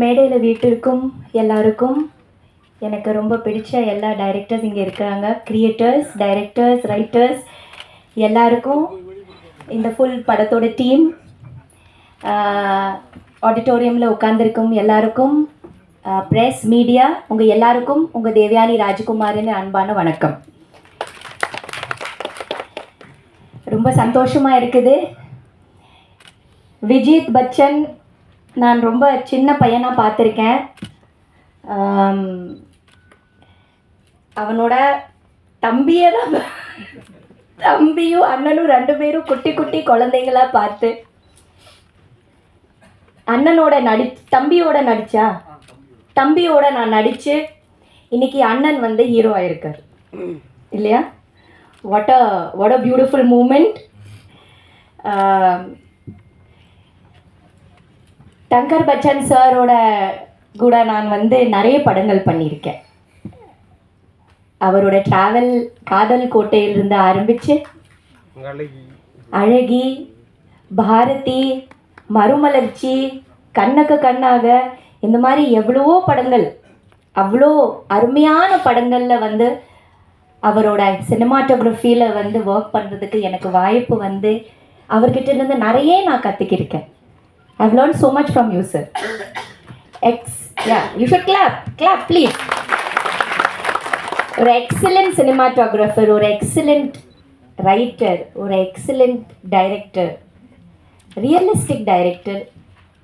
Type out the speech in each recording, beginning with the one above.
மேடையில் வீட்டிற்கும் எல்லாருக்கும் எனக்கு ரொம்ப பிடிச்ச எல்லா டைரக்டர்ஸ் இங்கே இருக்காங்க க்ரியேட்டர்ஸ் டைரக்டர்ஸ் ரைட்டர்ஸ் எல்லாருக்கும் இந்த ஃபுல் படத்தோட டீம் ஆடிட்டோரியமில் உட்காந்துருக்கும் எல்லாருக்கும் ப்ரெஸ் மீடியா உங்கள் எல்லாருக்கும் உங்கள் தேவயானி ராஜ்குமாரின் அன்பான வணக்கம். ரொம்ப சந்தோஷமாக இருக்குது. விஜித் பச்சன் நான் ரொம்ப சின்ன பையனாக பார்த்துருக்கேன். அவனோட தம்பியை தான் தம்பியும் அண்ணனும் ரெண்டு பேரும் குட்டி குட்டி குழந்தைங்களா பார்த்து. அண்ணனோட நடி தம்பியோட நடிச்சா? தம்பியோட நான் நடித்து இன்னைக்கு அண்ணன் வந்து ஹீரோ ஆயிருக்கார். இல்லையா? What a what a beautiful moment Dangar Bachchan சாரோட கூட நான் வந்து நிறைய படங்கள் பண்ணியிருக்கேன். அவரோட ட்ராவல் காதல் கோட்டையிலிருந்து ஆரம்பித்து அழகி பாரதி மறுமலர்ச்சி கண்ணுக்கு கண்ணாக இந்த மாதிரி எவ்வளவோ படங்கள் அவ்வளோ அருமையான படங்களில் வந்து அவரோட சினிமாட்டோகிராஃபியில் வந்து ஒர்க் பண்ணுறதுக்கு எனக்கு வாய்ப்பு வந்து அவர்கிட்ட இருந்து நிறைய நான் கற்றுக்கிருக்கேன் I've learn so much from you sir X yeah you should clap clap please ஒரு எக்ஸலண்ட் சினிமாட்டோகிராஃபர் ஒரு எக்ஸலண்ட் ரைட்டர் ஒரு excellent director realistic director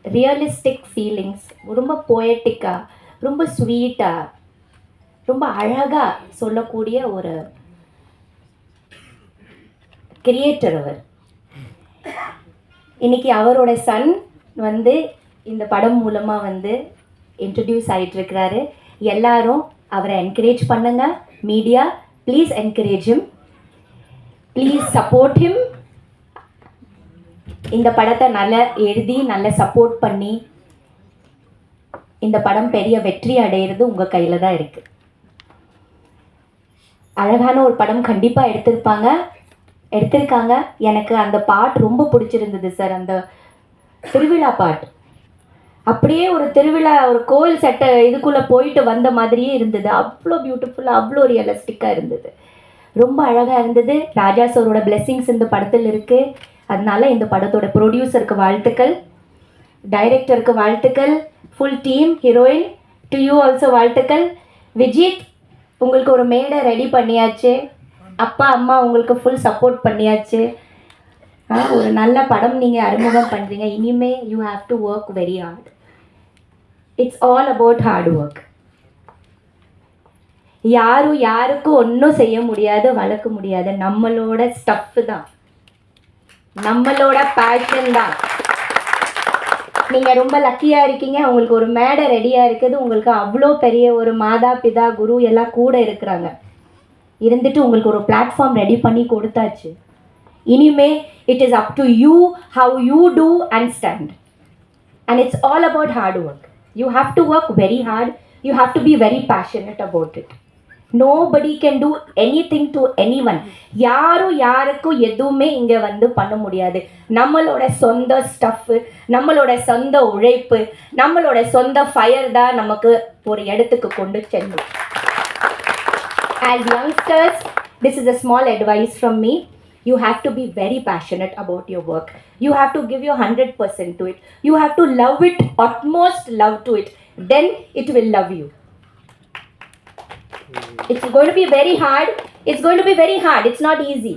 realistic feelings ரொம்ப போயட்டிக்காக ரொம்ப ஸ்வீட்டாக ரொம்ப அழகாக சொல்லக்கூடிய ஒரு கிரியேட்டர் அவர். இன்னைக்கு அவரோட சன் வந்து இந்த படம் மூலமாக வந்து இன்ட்ரடியூஸ் ஆகிட்டுருக்கிறாரு எல்லாரும் அவரை என்கரேஜ் பண்ணுங்க. Media please encourage him please support him இந்த படத்தை நல்ல எழுதி நல்ல சப்போர்ட் பண்ணி இந்த படம் பெரிய வெற்றி அடையிறது உங்கள் கையில் தான் இருக்குது அழகான ஒரு படம் கண்டிப்பாக எடுத்திருப்பாங்க. எடுத்திருக்காங்க. எனக்கு அந்த பாட் ரொம்ப பிடிச்சிருந்தது சார் அந்த திருவிழா பாட் அப்படியே ஒரு திருவிழா ஒரு கோயில் செட்டை இதுக்குள்ளே போயிட்டு வந்த மாதிரியே இருந்தது. அவ்வளோ பியூட்டிஃபுல்லாக அவ்வளோ ரியலிஸ்டிக்காக இருந்தது. ரொம்ப அழகாக இருந்தது. ராஜா சாரோட பிளெஸ்ஸிங்ஸ் இந்த படத்தில் இருக்குது அதனால இந்த படத்தோட ப்ரொடியூசருக்கு வாழ்த்துக்கள். டைரக்டருக்கு வாழ்த்துக்கள். Full team heroine to you also வாழ்த்துக்கள். விஜித் உங்களுக்கு ஒரு மேடை ரெடி பண்ணியாச்சு. அப்பா அம்மா உங்களுக்கு ஃபுல் சப்போர்ட் பண்ணியாச்சு. ஒரு நல்ல படம் நீங்கள் அறிமுகம் பண்ணுறீங்க இனிமே you have to work very hard it's all about hard work யாரும் யாருக்கும் ஒன்றும் செய்ய முடியாது வளர்க்க முடியாது. நம்மளோட ஸ்டஃப் தான். நம்மளோட பேஷன் தான். நீங்கள் ரொம்ப லக்கியாக இருக்கீங்க. உங்களுக்கு ஒரு மேடை ரெடியாக இருக்குது. உங்களுக்கு அவ்வளோ பெரிய ஒரு மாதா பிதா குரு எல்லாம் கூட இருக்கிறாங்க. இருந்துட்டு உங்களுக்கு ஒரு பிளாட்ஃபார்ம் ரெடி பண்ணி கொடுத்தாச்சு. இனிமே it is up to you how you do understand and it's all about hard work you have to work very hard you have to be very passionate about it nobody can do anything to anyone யாரும் யாருக்கும் எதுவுமே இங்கே வந்து பண்ண முடியாது. நம்மளோட சொந்த stuff நம்மளோட சொந்த உழைப்பு நம்மளோட சொந்த ஃபயர் தான் நமக்கு ஒரு இடத்துக்கு கொண்டு செல்லும். As youngsters this is a small advice from me you have to be very passionate about your work you have to give your 100% to it you have to love it utmost love to it then it will love you it's going to be very hard it's going to be very hard it's not easy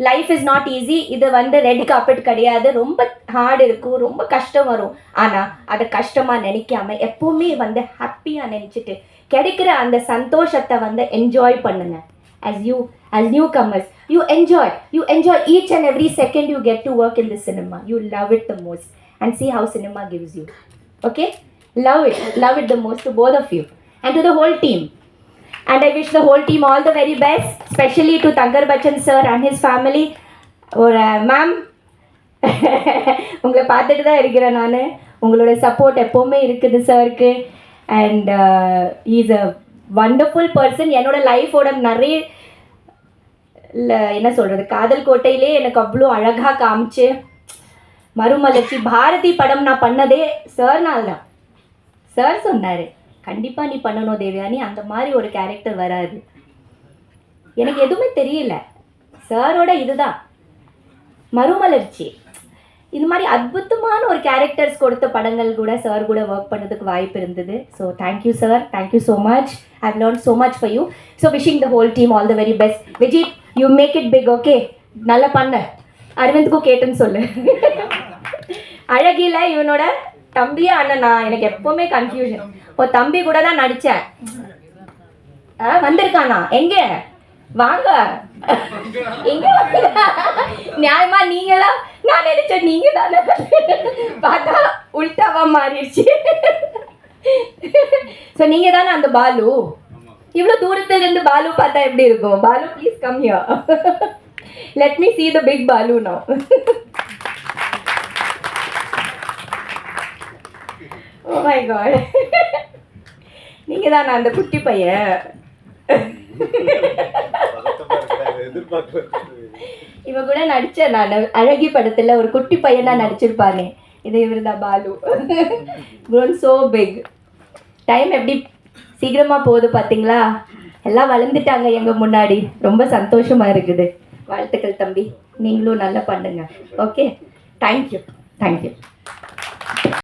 life is not easy இது வந்து red carpet கிடையாது ரொம்ப hard இருக்கும் ரொம்ப கஷ்டம் வரும் ஆனால் அதை கஷ்டமாக நினைக்காம எப்போவுமே வந்து ஹாப்பியாக நினச்சிட்டு கிடைக்கிற அந்த சந்தோஷத்தை வந்து என்ஜாய் பண்ணுங்கள் as you as newcomers you enjoy you enjoy each and every second you get to work in the cinema you love it the most and see how cinema gives you okay love it love it the most to both of you and to the whole team and I wish the whole team all the very best, especially to tangar Bachchan sir and his family. or uh, ma'am உங்களை பார்த்துட்டு தான் இருக்கிறேன் நான் உங்களோட support எப்போவுமே இருக்குது சாருக்கு and is a wonderful person என்னோட லைஃபோட நிறைய இல்லை என்ன சொல்கிறது காதல் கோட்டையிலே எனக்கு அவ்வளோ அழகாக காமிச்சு மறுமலர்ச்சி. பாரதி படம் நான் பண்ணதே சார்னால் தான். சார் சொன்னார் கண்டிப்பாக நீ பண்ணணும் தேவயானி அந்த மாதிரி ஒரு கேரக்டர் வராது. எனக்கு எதுவுமே தெரியல. சாரோட இதுதான். மறுமலர்ச்சி. இது மாதிரி அற்புதமான ஒரு கேரக்டர்ஸ் கொடுத்த படங்கள் கூட சார் கூட ஒர்க் பண்ணதுக்கு வாய்ப்பு இருந்தது. So thank you sir thank you so much I learn so much for you so wishing the whole team all the very best Vijith you make it big okay நல்லா பண்ண. அரவிந்த்க்கும் கேட்டுன்னு சொல்லு. அழகில இவனோட தம்பியா அண்ணனா? எனக்கு எப்பவுமே கன்ஃபியூஷன் இப்போ தம்பி கூட தான் நடித்தேன் ஆ வந்திருக்கானா? எங்கே? வாங்க. எங்க நியாயமா நீங்களா? நான் நினைச்சேன் நீங்க தானே பார்த்தா உள்டாவா மாறிடுச்சு. ஸோ நீங்க தானே அந்த பாலு? இவ்வளோ தூரத்துல இருந்து பாலு பார்த்தா எப்படி இருக்கும்? Balu please come here let me see the big Balu no oh oh my God நீங்க தானே அந்த குட்டி பையன். இவ கூட நடிச்ச நான் அழகி படத்துல ஒரு குட்டி பையனா நடிச்சிருப்பானே. இது இவர் தான் Balu grown so big time எப்படி சீக்கிரமா போகுது பாத்தீங்களா? எல்லாம் வளர்ந்துட்டாங்க எங்க முன்னாடி. ரொம்ப சந்தோஷமா இருக்குது. வாழ்த்துக்கள் தம்பி. நீங்களும் நல்லா பண்ணுங்க. Okay thank you thank you